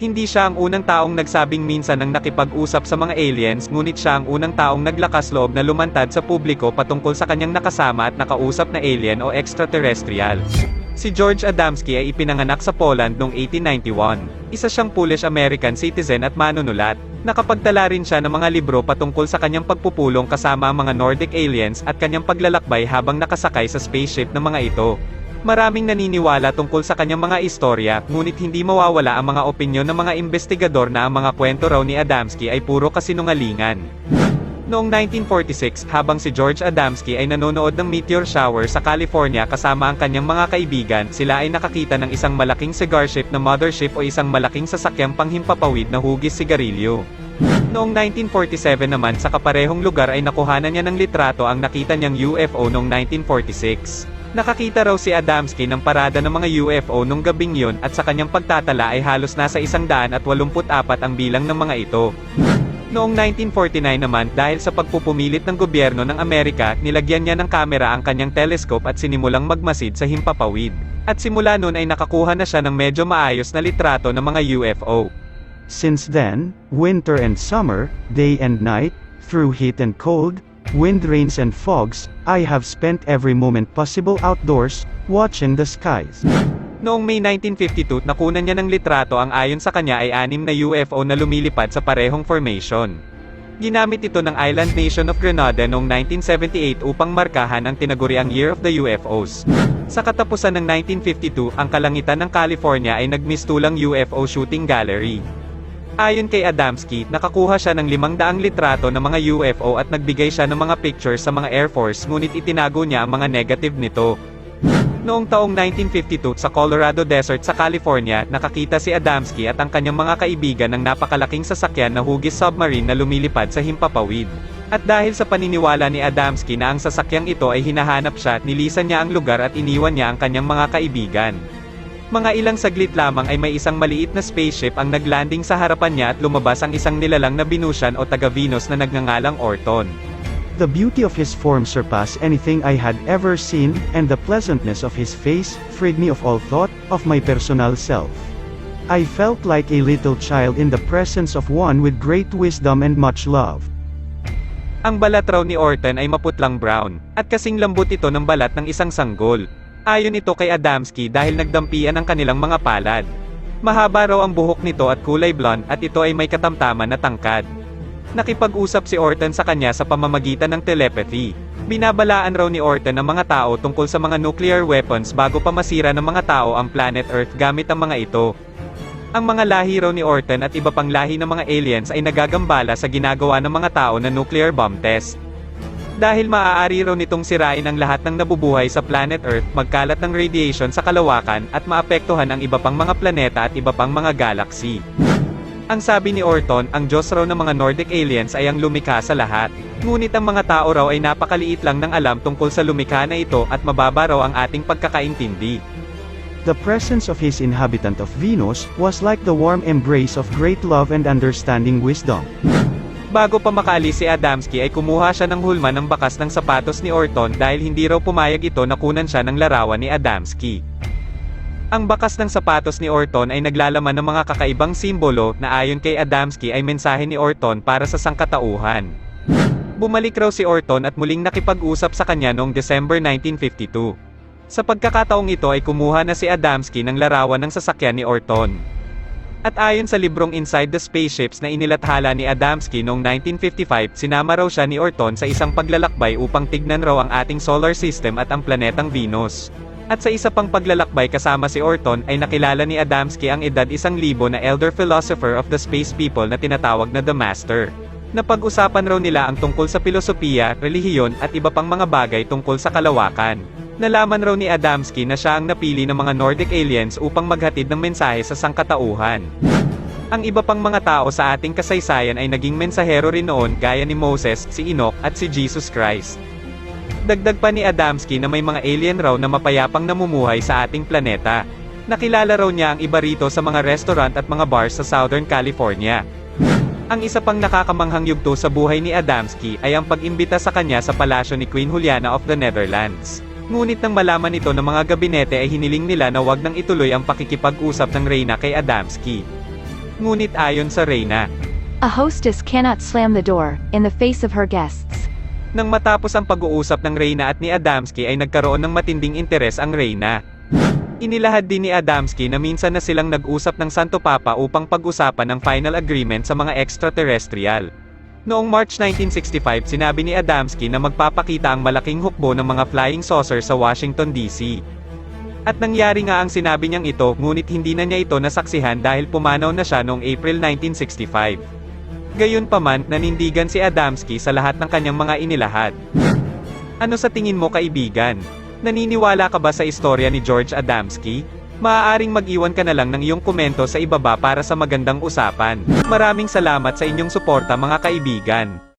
Hindi siya ang unang taong nagsabing minsan ng nakipag-usap sa mga aliens, ngunit siya ang unang taong naglakas loob na lumantad sa publiko patungkol sa kanyang nakasama at nakausap na alien o extraterrestrial. Si George Adamski ay ipinanganak sa Poland noong 1891. Isa siyang Polish American citizen at manunulat. Nakapagtala rin siya ng mga libro patungkol sa kanyang pagpupulong kasama ang mga Nordic aliens at kanyang paglalakbay habang nakasakay sa spaceship ng mga ito. Maraming naniniwala tungkol sa kanyang mga istorya, ngunit hindi mawawala ang mga opinyon ng mga investigador na ang mga kwento raw ni Adamski ay puro kasinungalingan. Noong 1946, habang si George Adamski ay nanonood ng meteor shower sa California kasama ang kanyang mga kaibigan, sila ay nakakita ng isang malaking cigar ship na mothership o isang malaking sasakyang panghimpapawid na hugis sigarilyo. Noong 1947 naman sa kaparehong lugar ay nakuhanan niya ng litrato ang nakita niyang UFO noong 1946. Nakakita raw si Adamski ng parada ng mga UFO nung gabing yun at sa kanyang pagtatala ay halos nasa 184 ang bilang ng mga ito. Noong 1949 naman, dahil sa pagpupumilit ng gobyerno ng Amerika, nilagyan niya ng kamera ang kanyang telescope at sinimulang magmasid sa himpapawid. At simula noon ay nakakuha na siya ng medyo maayos na litrato ng mga UFO. Since then, winter and summer, day and night, through heat and cold, wind rains and fogs, I have spent every moment possible outdoors, watching the skies. Noong May 1952, nakunan niya ng litrato ang ayon sa kanya ay anim na UFO na lumilipad sa parehong formation. Ginamit ito ng Island Nation of Grenada noong 1978 upang markahan ang tinaguriang Year of the UFOs. Sa katapusan ng 1952, ang kalangitan ng California ay nagmistulang UFO shooting gallery. Ayon kay Adamski, nakakuha siya ng 500 litrato ng mga UFO at nagbigay siya ng mga pictures sa mga Air Force ngunit itinago niya ang mga negative nito. Noong taong 1952 sa Colorado Desert sa California, nakakita si Adamski at ang kanyang mga kaibigan ng napakalaking sasakyan na hugis submarine na lumilipad sa himpapawid. At dahil sa paniniwala ni Adamski na ang sasakyang ito ay hinahanap siya, nilisan niya ang lugar at iniwan niya ang kanyang mga kaibigan. Mga ilang saglit lamang ay may isang maliit na spaceship ang naglanding sa harapan niya at lumabas ang isang nilalang na Venusian o taga-Venus na nagngangalang Orton. The beauty of his form surpassed anything I had ever seen, and the pleasantness of his face freed me of all thought of my personal self. I felt like a little child in the presence of one with great wisdom and much love. Ang balat raw ni Orton ay maputlang brown, at kasing lambot ito ng balat ng isang sanggol. Ayon ito kay Adamski dahil nagdampian ang kanilang mga palad. Mahaba raw ang buhok nito at kulay blonde at ito ay may katamtaman na tangkad. Nakipag-usap si Orton sa kanya sa pamamagitan ng telepathy. Binabalaan raw ni Orton ang mga tao tungkol sa mga nuclear weapons bago pa masira ng mga tao ang planet Earth gamit ang mga ito. Ang mga lahi raw ni Orton at iba pang lahi ng mga aliens ay nagagambala sa ginagawa ng mga tao na nuclear bomb test. Dahil maaari raw nitong sirain ang lahat ng nabubuhay sa planet Earth, magkalat ng radiation sa kalawakan, at maapektuhan ang iba pang mga planeta at iba pang mga galaxy. Ang sabi ni Orton, ang Diyos raw ng mga Nordic aliens ay ang lumikha sa lahat. Ngunit ang mga tao raw ay napakaliit lang ng alam tungkol sa lumikha na ito at mababa raw ang ating pagkakaintindi. The presence of his inhabitant of Venus was like the warm embrace of great love and understanding wisdom. Bago pa makaalis si Adamski ay kumuha siya ng hulma ng bakas ng sapatos ni Orton dahil hindi raw pumayag ito na kunan siya ng larawan ni Adamski. Ang bakas ng sapatos ni Orton ay naglalaman ng mga kakaibang simbolo na ayon kay Adamski ay mensahe ni Orton para sa sangkatauhan. Bumalik raw si Orton at muling nakipag-usap sa kanya noong December 1952. Sa pagkakataong ito ay kumuha na si Adamski ng larawan ng sasakyan ni Orton. At ayon sa librong Inside the Spaceships na inilathala ni Adamski noong 1955, sinama raw siya ni Orton sa isang paglalakbay upang tignan raw ang ating solar system at ang planetang Venus. At sa isa pang paglalakbay kasama si Orton ay nakilala ni Adamski ang edad isang libo na elder philosopher of the space people na tinatawag na The Master. Napag-usapan raw nila ang tungkol sa filosofiya, relihiyon at iba pang mga bagay tungkol sa kalawakan. Nalaman raw ni Adamski na siya ang napili ng mga Nordic aliens upang maghatid ng mensahe sa sangkatauhan. Ang iba pang mga tao sa ating kasaysayan ay naging mensahero rin noon gaya ni Moses, si Enoch, at si Jesus Christ. Dagdag pa ni Adamski na may mga alien raw na mapayapang namumuhay sa ating planeta. Nakilala raw niya ang iba rito sa mga restaurant at mga bars sa Southern California. Ang isa pang nakakamanghang yugto sa buhay ni Adamski ay ang pag-imbita sa kanya sa palasyo ni Queen Juliana of the Netherlands. Ngunit nang malaman ito ng mga gabinete ay hiniling nila na wag nang ituloy ang pakikipag-usap ng Reyna kay Adamski. Ngunit ayon sa Reyna, A hostess cannot slam the door in the face of her guests. nang matapos ang pag-uusap ng Reyna at ni Adamski ay nagkaroon ng matinding interes ang Reyna. Inilahad din ni Adamski na minsan na silang nag-usap ng Santo Papa upang pag-usapan ng final agreement sa mga extraterrestrial. Noong March 1965 sinabi ni Adamski na magpapakita ang malaking hukbo ng mga flying saucer sa Washington DC. At nangyari nga ang sinabi niyang ito, ngunit hindi na niya ito nasaksihan dahil pumanaw na siya noong April 1965. Gayunpaman, nanindigan si Adamski sa lahat ng kanyang mga inilahad. Ano sa tingin mo kaibigan? Naniniwala ka ba sa istorya ni George Adamski? Maaaring mag-iwan ka na lang ng iyong komento sa ibaba para sa magandang usapan. Maraming salamat sa inyong suporta mga kaibigan.